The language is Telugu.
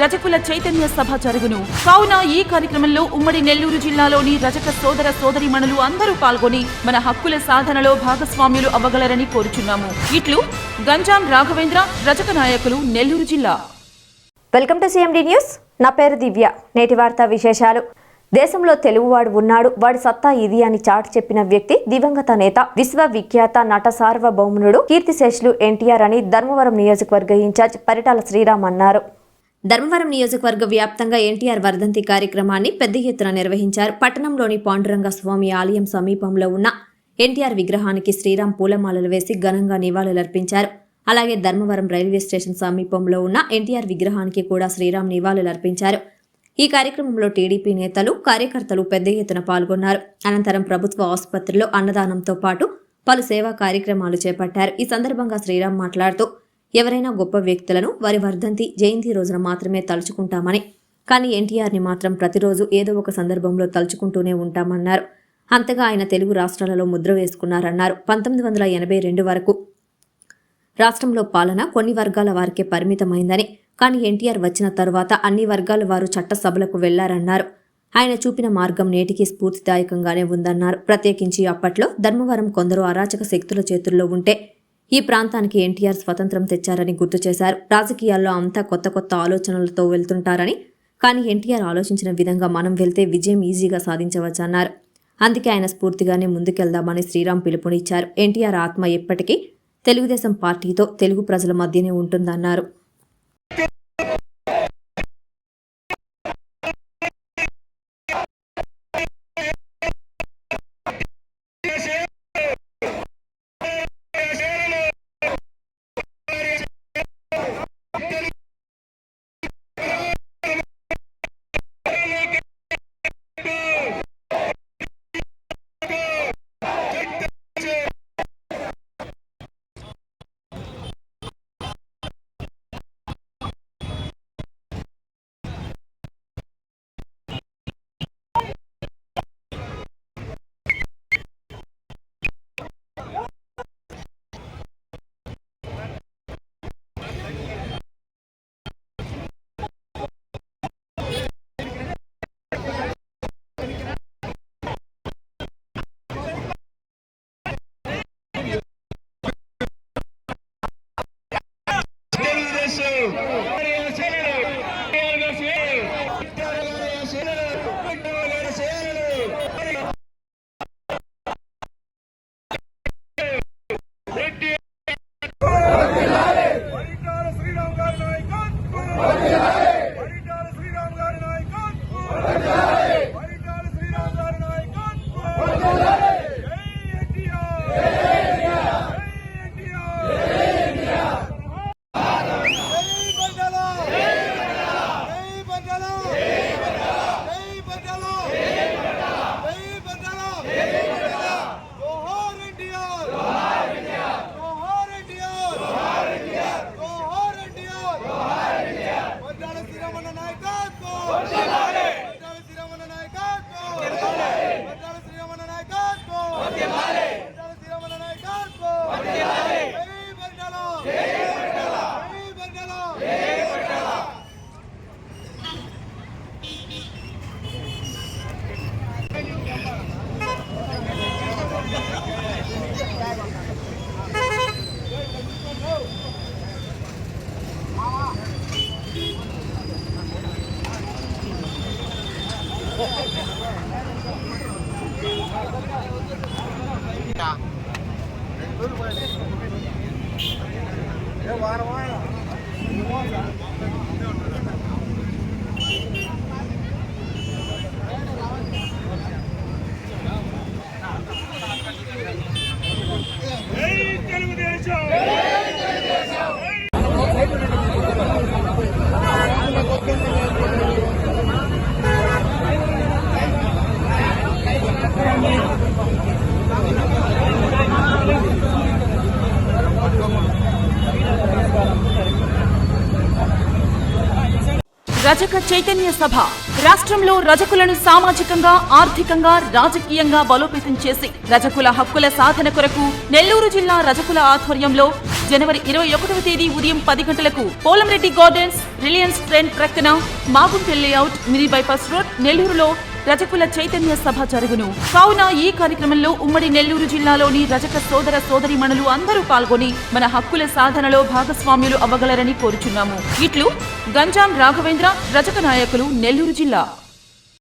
రజకుల చైతన్య సభ జరుగును. కావున ఈ కార్యక్రమంలో ఉమ్మడి నెల్లూరు జిల్లాలోని రజక సోదర సోదరిమణులు అందరూ పాల్గొని మన హక్కుల సాధనలో భాగస్వామ్యులు అవ్వగలరని కోరుచున్నాము. ఇట్లు గంజాం రాఘవేంద్ర రజక నాయకులు నెల్లూరు జిల్లా. Welcome to CMD news. నా పేరు దివ్య. నేటి వార్తా విశేషాలు. దేశంలో తెలుగువాడు ఉన్నాడు. వాడి సత్తా ఇది అని చాటి చెప్పిన వ్యక్తి దివంగత నేత విశ్వవిఖ్యాత నట సార్వభౌమునుడు కీర్తిశేషులు ఎన్టీఆర్ అని ధర్మవరం నియోజకవర్గ ఇన్ఛార్జ్ పరిటాల శ్రీరామ్ అన్నారు. ధర్మవరం నియోజకవర్గ వ్యాప్తంగా ఎన్టీఆర్ వర్ధంతి కార్యక్రమాన్ని పెద్ద ఎత్తున నిర్వహించారు. పట్టణంలోని పాండురంగ స్వామి ఆలయం సమీపంలో ఉన్న ఎన్టీఆర్ విగ్రహానికి శ్రీరామ్ పూలమాలలు వేసి ఘనంగా నివాళులర్పించారు. అలాగే ధర్మవరం రైల్వే స్టేషన్ సమీపంలో ఉన్న ఎన్టీఆర్ విగ్రహానికి కూడా శ్రీరామ్ నివాళులర్పించారు. ఈ కార్యక్రమంలో టీడీపీ నేతలు కార్యకర్తలు పెద్ద ఎత్తున పాల్గొన్నారు. అనంతరం ప్రభుత్వ ఆసుపత్రిలో అన్నదానంతో పాటు పలు సేవా కార్యక్రమాలు చేపట్టారు. ఈ సందర్భంగా శ్రీరామ్ మాట్లాడుతూ ఎవరైనా గొప్ప వ్యక్తులను వారి వర్ధంతి జయంతి రోజున మాత్రమే తలుచుకుంటామని. కానీ ఎన్టీఆర్ని మాత్రం ప్రతిరోజు ఏదో ఒక సందర్భంలో తలుచుకుంటూనే ఉంటామన్నారు. అంతగా ఆయన తెలుగు రాష్ట్రాలలో ముద్ర వేసుకున్నారన్నారు పంతొమ్మిది వందల ఎనభై రెండు వరకు. రాష్ట్రంలో పాలన కొన్ని వర్గాల వారికే పరిమితమైందని కానీ ఎన్టీఆర్ వచ్చిన తరువాత అన్ని వర్గాల వారు చట్టసభలకు వెళ్ళారన్నారు. ఆయన చూపిన మార్గం నేటికి స్ఫూర్తిదాయకంగానే ఉందన్నారు. ప్రత్యేకించి అప్పట్లో ధర్మవరం కొందరు అరాచక శక్తుల చేతుల్లో ఉంటే ఈ ప్రాంతానికి ఎన్టీఆర్ స్వతంత్రం తెచ్చారని గుర్తు చేశారు. రాజకీయాల్లో అంతా కొత్త కొత్త ఆలోచనలతో వెళ్తుంటారని కానీ ఎన్టీఆర్ ఆలోచించిన విధంగా మనం వెళ్తే విజయం ఈజీగా సాధించవచ్చన్నారు. అందుకే ఆయన స్ఫూర్తిగానే ముందుకెళ్దామని శ్రీరామ్ పిలుపునిచ్చారు. ఎన్టీఆర్ ఆత్మ ఎప్పటికీ తెలుగుదేశం పార్టీతో తెలుగు ప్రజల మధ్యనే ఉంటుందన్నారు. శ్రీరామ్ గారి నాయకత్వం வாரமா రజక చైతన్య సభ. రాష్ట్రంలో రజకులను సామాజికంగా ఆర్థికంగా రాజకీయంగా బలోపేతం చేసి రజకుల హక్కుల సాధన కొరకు నెల్లూరు జిల్లా రజకుల ఆధ్వర్యంలో జనవరి ఇరవై ఒకటవ తేదీ ఉదయం పది గంటలకు పోలంరెడ్డి గార్డెన్స్ రిలయన్స్ ట్రెండ్ ప్రక్కన Magunta layout mini bypass road నెల్లూరులో రజకుల చైతన్య సభ జరుగును. కావున ఈ కార్యక్రమంలో ఉమ్మడి నెల్లూరు జిల్లాలోని రజక సోదర సోదరిమణులు అందరూ పాల్గొని మన హక్కుల సాధనలో భాగస్వామ్యులు అవ్వగలరని కోరుచున్నాము. ఇట్లు గంజాం రాఘవేంద్ర రజక నాయకులు నెల్లూరు జిల్లా.